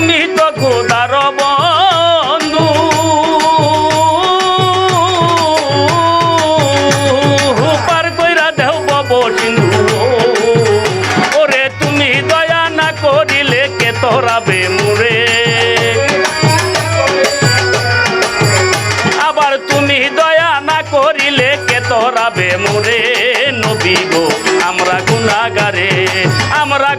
তুমি তো খোদার বন্ধু। পার কইরা দেও বব সিন্ধু। ওরে তুমি দয়া না করিলে কে তোরাবে মুরে আবার তুমি দয়া না করিলে কে তোরাবে মুরে নবী গো, আমরা গুনাগারে আমরা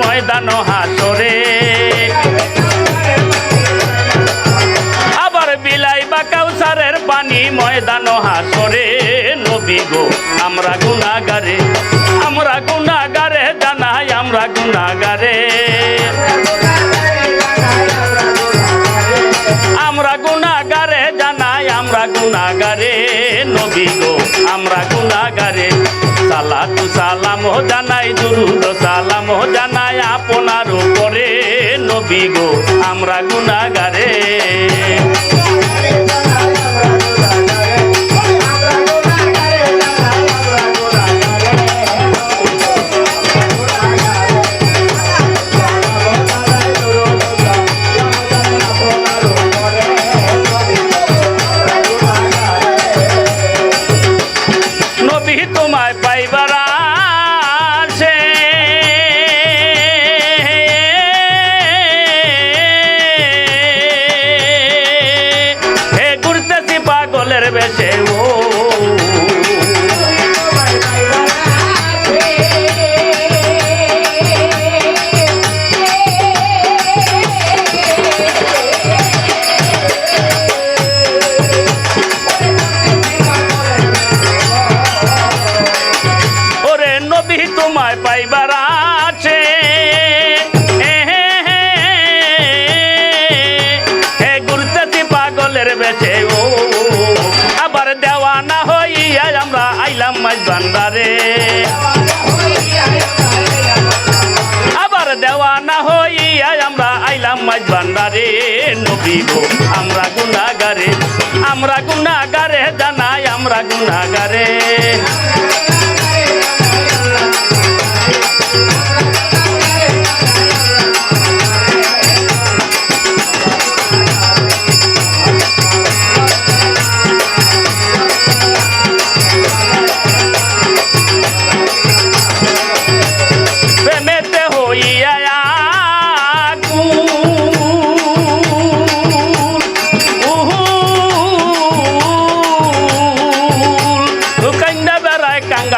ময়দান হাসরে আবার বিলাই বা কাউসারের পানি ময়দান হাসরে নবী গো, আমরা গুনাগারে আমরা গুণাগারে, জানাই আমরা গুণাগারে। আমরা গুনাগারে জানাই আমরা গুণাগারে। নবী গো, আমরা গুনাগারে সালাতু সালাম জানাই দুরুদ সালাম জানাই আপনার উপরে। নবী গো আমরা গুনাগারে তোমায় পাইবার আছে। হে ঘুরতেছি পাগলের বেশে। বেশে ও আবার দেওয়ানা হইয়া আমরা আইলাম মাঝ ভান্ডারে। আবার দেওয়ানা হইয়া আমরা আইলাম মাঝ ভান্ডারে। নবী গো, আমরা গুনাগারে আমরা গুনাগারে জানাই, আমরা গুনাগারে বেড়ায়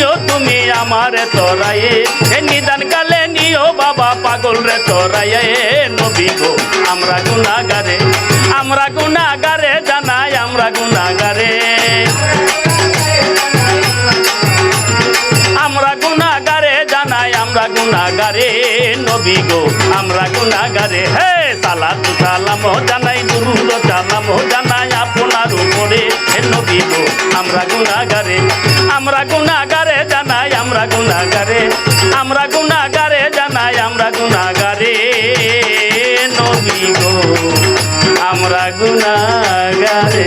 নিও তুমি আমার তরায়ে। হে নিদান কালে নিও বাবা পাগল রে তরায়ে। নবী গো, আমরা গুনাগারে আমরা গুনাগারে গুনাগারে নবী গো, আমরা গুনাগারে হে, সালাতু সালাম জানাই, দুরুদ সালাম জানাই আপনার উপরে। হে নবী গো, আমরা গুনাগারে আমরা গুনাগারে জানাই, আমরা গুনাগারে আমরা গুনাগারে জানাই, আমরা গুনাগারে নবী গো, আমরা গুনাগারে